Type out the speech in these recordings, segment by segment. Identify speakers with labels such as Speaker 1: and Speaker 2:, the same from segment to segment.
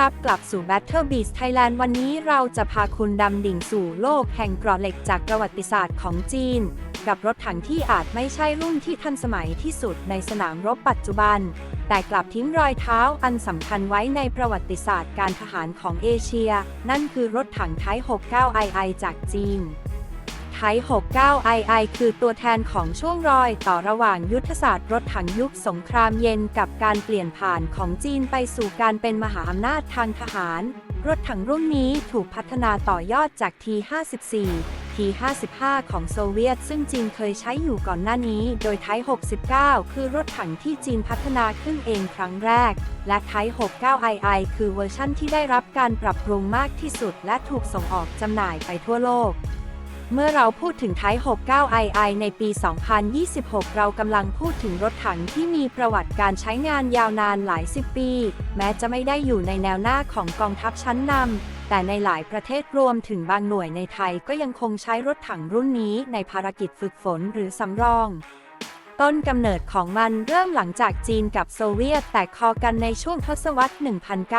Speaker 1: รับกลับสู่ Battle Beast Thailand วันนี้เราจะพาคุณดำดิ่งสู่โลกแห่งกราเหล็กจากประวัติศาสตร์ของจีน กับรถถังที่อาจไม่ใช่รุ่นที่ทันสมัยที่สุดในสนามรบปัจจุบัน แต่กลับทิ้งรอยเท้าอันสำคัญไว้ในประวัติศาสตร์การทหารของเอเชีย นั่นคือรถถังไทย 69II จากจีน ไทย 69II คือตัวแทนของช่วงรอยต่อระหว่างยุทธศาสตร์รถถังยุคสงครามเย็นกับการเปลี่ยนผ่านของจีนไปสู่การเป็นมหาอำนาจทางทหาร รถถังรุ่นนี้ถูกพัฒนาต่อยอดจาก T54 T55 ของโซเวียต ซึ่งจีนเคยใช้อยู่ก่อนหน้านี้ โดยไทย69 คือรถถังที่จีนพัฒนาขึ้นเองครั้งแรก และไทย 69II คือเวอร์ชั่นที่ได้รับการปรับปรุงมากที่สุด และถูกส่งออกจำหน่ายไปทั่วโลก เมื่อเราพูดถึงไทย 69II ในปี 2026 เรากำลังพูดถึงรถถังที่มีประวัติการใช้งานยาวนานหลายสิบปี แม้จะไม่ได้อยู่ในแนวหน้าของกองทัพชั้นนำ แต่ในหลายประเทศรวมถึงบางหน่วยในไทยก็ยังคงใช้รถถังรุ่นนี้ในภารกิจฝึกฝนหรือสำรอง ต้นกำเนิดของมันเริ่มหลังจากจีนกับโซเวียตแตกคอกันในช่วงทศวรรษ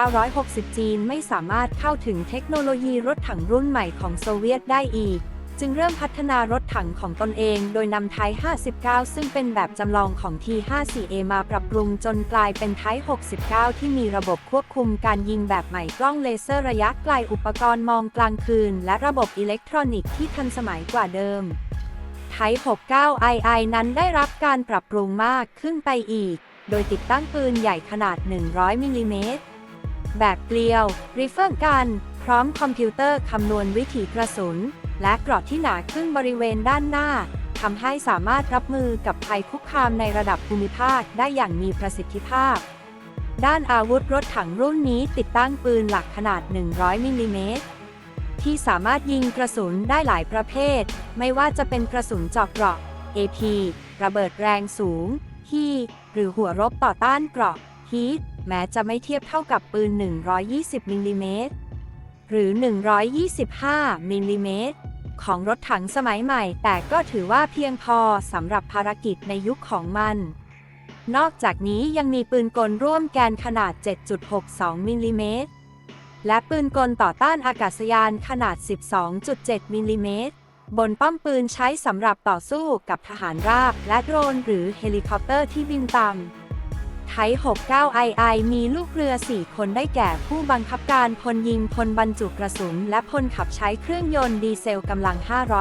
Speaker 1: 1960 จีนไม่สามารถเข้าถึงเทคโนโลยีรถถังรุ่นใหม่ของโซเวียตได้อีก จึงเริ่มพัฒนารถถังของตนเองโดยนำไทย59 ซึ่งเป็นแบบจำลองของ T54A มาปรับปรุงจนกลายเป็นไทย69 ที่มีระบบควบคุมการยิงแบบใหม่กล้องเลเซอร์ระยะไกลอุปกรณ์มองกลางคืน และระบบอิเล็กทรอนิกส์ที่ทันสมัยกว่าเดิมไทย 69II นั้นได้รับการปรับปรุงมากขึ้นไปอีก โดยติดตั้งปืนใหญ่ขนาด 100 มิลลิเมตร แบบเกลียว ริฟเฟิลกัน พร้อมคอมพิวเตอร์คำนวณวิถีกระสุน และกราะที่หนาขึ้นบริเวณด้านหน้าทำให้สามารถรับมือกับภัยคุกคามในระดับภูมิภาคได้อย่างมีประสิทธิภาพ ด้านอาวุธรถถังรุ่นนี้ติดตั้งปืนหลักขนาด 100 มิลลิเมตรที่สามารถยิงกระสุนได้หลายประเภท ไม่ว่าจะเป็นกระสุนเจาะเกราะ AP ระเบิดแรงสูง ฮีหรือหัวรบต่อต้านเกราะฮีทแม้จะไม่เทียบเท่ากับปืน 120มิลลิเมตรหรือ 125มิลลิเมตร ของรถถังสมัยใหม่ แต่ก็ถือว่าเพียงพอสำหรับภารกิจในยุคของมัน นอกจากนี้ยังมีปืนกลร่วมแกนขนาด 7.62 มิลลิเมตร และปืนกลต่อต้านอากาศยานขนาด 12.7 มิลลิเมตร บนป้อมปืนใช้สำหรับต่อสู้กับทหารราบและโดรนหรือเฮลิคอปเตอร์ที่บินต่ำ ไทย 69II มีลูกเรือ 4 คนได้แก่ผู้บังคับการพลยิงพลบรรจุกระสุน และพลขับใช้เครื่องยนต์ดีเซลกำลัง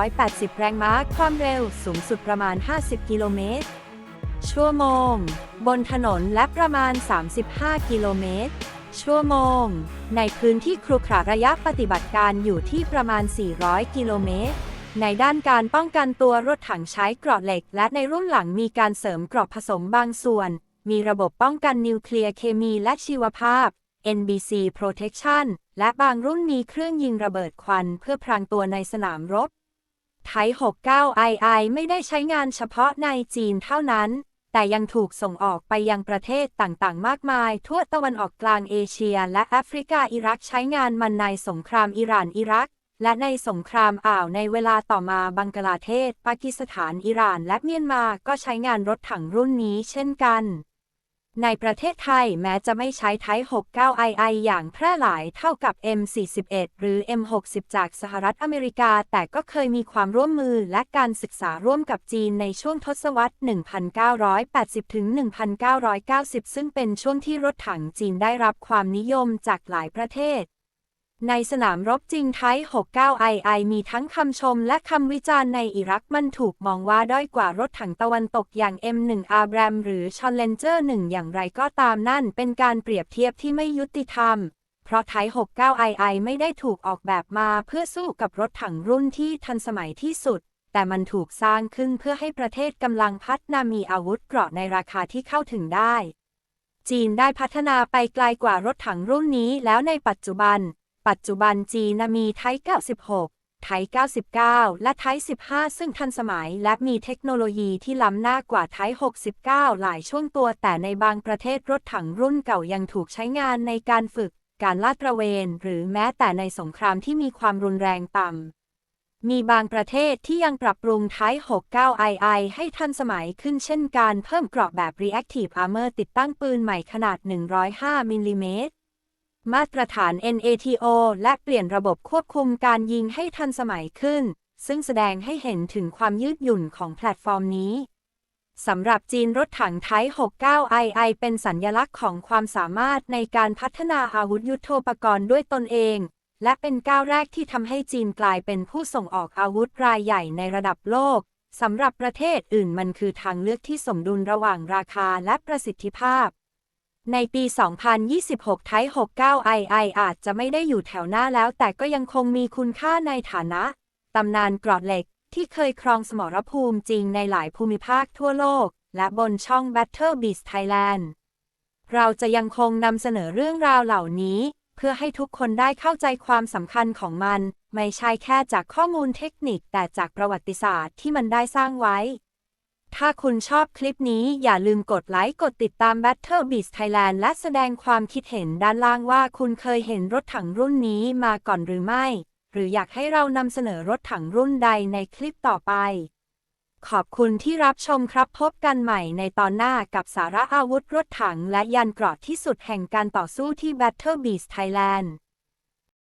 Speaker 1: 580 แรงม้า ความเร็วสูงสุดประมาณ 50 กิโลเมตร ชั่วโมง บนถนนและประมาณ 35 กิโลเมตร ชั่วโมง ในพื้นที่ครุขระระยะปฏิบัติการอยู่ที่ประมาณ 400 กิโลเมตรในด้านการป้องกันตัวรถถังใช้เกราะเหล็ก และในรุ่นหลังมีการเสริมเกราะผสมบางส่วน มีระบบป้องกันนิวเคลียร์เคมีและชีวภาพ NBC Protection และบางรุ่นมีเครื่องยิงระเบิดควันเพื่อพรางตัวในสนามรบ ไทย 69II ไม่ได้ใช้งานเฉพาะในจีนเท่านั้น แต่ยังถูกส่งออกไปยังประเทศต่างๆ มากมาย ทั่วตะวันออกกลางเอเชีย และแอฟริกาอิรักใช้งานมันในสงครามอิหร่านอิรัก และในสงครามอ่าวในเวลาต่อมาบังกลาเทศ ปากีสถานอิหร่าน และเมียนมาก็ใช้งานรถถังรุ่นนี้เช่นกัน ในประเทศไทยแม้จะไม่ใช้ไทย 69II อย่างแพร่หลายเท่ากับ M41 หรือ M60 จากสหรัฐอเมริกา แต่ก็เคยมีความร่วมมือและการศึกษาร่วมกับจีนในช่วงทศวรรษ 1980 ถึง 1990 ซึ่งเป็นช่วงที่รถถังจีนได้รับความนิยมจากหลายประเทศ ในสนามรบจริงไทย 69II มีทั้งคำชมและคำวิจารณ์ในอิรักมันถูกมองว่าด้อยกว่ารถถังตะวันตกอย่าง M1 Abram หรือ Challenger 1 อย่างไรก็ตามนั่นเป็นการเปรียบเทียบที่ไม่ยุติธรรม เพราะไทย 69II ไม่ได้ถูกออกแบบมาเพื่อสู้กับรถถังรุ่นที่ทันสมัยที่สุด แต่มันถูกสร้างขึ้นเพื่อให้ประเทศกำลังพัฒนามีอาวุธเกราะในราคาที่เข้าถึงได้ จีนได้พัฒนาไปไกลกว่ารถถังรุ่นนี้แล้วในปัจจุบัน ปัจจุบันจีนมีไทย 96 ไทย 99 และไทย 15 ซึ่งทันสมัยและมีเทคโนโลยีที่ล้ำหน้ากว่าไทย 69 หลายช่วงตัว แต่ในบางประเทศรถถังรุ่นเก่ายังถูกใช้งานในการฝึก การลาดตระเวน หรือแม้แต่ในสงครามที่มีความรุนแรงต่ำ มีบางประเทศที่ยังปรับปรุงไทย 69II ให้ทันสมัยขึ้นเช่นการเพิ่มกราะแบบ Reactive Armor ติดตั้งปืนใหม่ขนาด 105มิลลิเมตร มาตรฐาน NATO และเปลี่ยนระบบควบคุมการยิงให้ทันสมัยขึ้น ซึ่งแสดงให้เห็นถึงความยืดหยุ่นของแพลตฟอร์มนี้สำหรับจีนรถถังไทย 69II เป็นสัญญลักษณ์ของความสามารถในการพัฒนาอาวุธยุโทโธปกรณ์ด้วยตนเอง และเป็นก้าวแรกที่ทำให้จีนกลายเป็นผู้ส่งออกอาวุธรายใหญ่ในระดับโลกสำหรับประเทศอื่นมันคือทางเลือกที่สมดุลระหว่างราคาและประสิทธิภาพ ในปี 2026 ไทย 69II อาจจะไม่ได้อยู่แถวหน้าแล้ว แต่ก็ยังคงมีคุณค่าในฐานะ ตำนานกรอดเหล็กที่เคยครองสมรภูมิจริงในหลายภูมิภาคทั่วโลก และบนช่อง Battle Beast Thailand เราจะยังคงนำเสนอเรื่องราวเหล่านี้ เพื่อให้ทุกคนได้เข้าใจความสำคัญของมัน ไม่ใช่แค่จากข้อมูลเทคนิคแต่จากประวัติศาสตร์ที่มันได้สร้างไว้ ถ้าคุณชอบคลิปนี้อย่าลืมกดไลค์กดติดตาม Battle Beast Thailand และแสดงความคิดเห็นด้านล่างว่าคุณเคยเห็นรถถังรุ่นนี้มาก่อนหรือไม่ หรืออยากให้เรานำเสนอรถถังรุ่นใดในคลิปต่อไป ขอบคุณที่รับชมครับพบกันใหม่ในตอนหน้ากับสาระอาวุธรถถังและยันเกราะที่สุดแห่งการต่อสู้ที่ Battle Beast Thailand